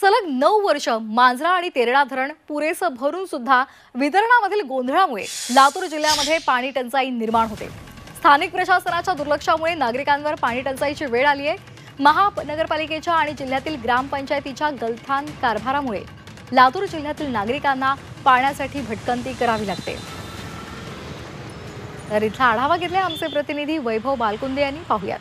सलग नऊ वर्ष मांजरा आणि तेरडा धरण पुरेसं भरून सुद्धा वितरणामधील गोंधळामुळे लातूर जिल्ह्यामध्ये पाणी टंचाई निर्माण होते. स्थानिक प्रशासनाच्या दुर्लक्षामुळे नागरिकांवर पाणी टंचाईची वेळ आली आहे. महानगरपालिकेच्या आणि जिल्ह्यातील ग्रामपंचायतीच्या गलथान कारभारामुळे लातूर जिल्ह्यातील नागरिकांना पाण्यासाठी भटकंती करावी लागते. तर इथला आढावा घेतलाय आमचे प्रतिनिधी वैभव बालकुंदे यांनी. पाहूयात.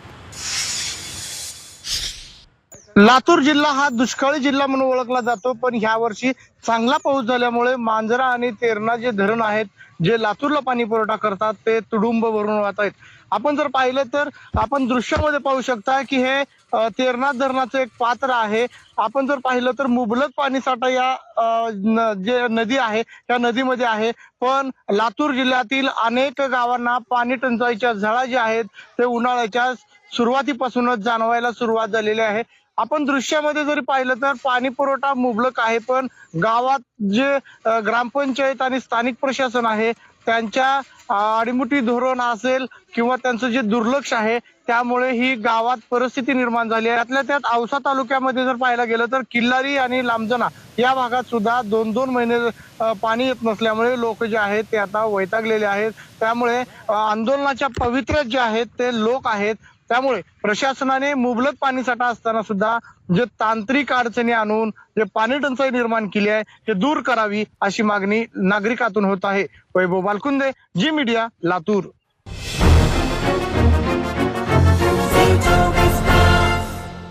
लातूर जिल्हा हा दुष्काळी जिल्हा म्हणून ओळखला जातो पण ह्या वर्षी चांगला पाऊस झाल्यामुळे मांजरा आणि तेरणा जे धरण आहेत जे लातूरला पाणी पुरवठा करतात ते तुडुंब भरून वाहत आहेत. आपण जर पाहिलं तर आपण दृश्यामध्ये पाहू शकता की हे तेरनाथ धरणाचं एक पात्र आहे. आपण जर पाहिलं तर मुबलक पाणी साठा या जे नदी आहे त्या नदीमध्ये आहे. पण लातूर जिल्ह्यातील अनेक गावांना पाणी टंचाईच्या झळा ज्या आहेत ते उन्हाळ्याच्या सुरुवातीपासूनच जाणवायला सुरुवात झालेली आहे. आपण दृश्यामध्ये जरी पाहिलं तर पाणी पुरवठा मुबलक आहे पण गावात जे ग्रामपंचायत आणि स्थानिक प्रशासन आहे त्यांच्या अडीमुटी आडीमुठी धोरण असेल किंवा त्यांचं जे दुर्लक्ष आहे त्यामुळे ही गावात परिस्थिती निर्माण झाली आहे. त्यातल्या त्यात औसा तालुक्यामध्ये जर पाहायला गेलं तर किल्लारी आणि लांबजना या भागात सुद्धा दोन दोन महिने पाणी येत नसल्यामुळे लोक जे आहेत ते आता वैतागलेले आहेत. त्यामुळे आंदोलनाच्या पवित्र्यात जे आहेत ते लोक आहेत त्यामुळे प्रशासनाने मुबलक पाणी साठा असताना सुद्धा जे तांत्रिक अडचणी आणून जे पाणी टंचाई निर्माण केली आहे ते दूर करावी अशी मागणी नागरिकातून होत आहे. Vaibhav Balkunde Zee media Latur.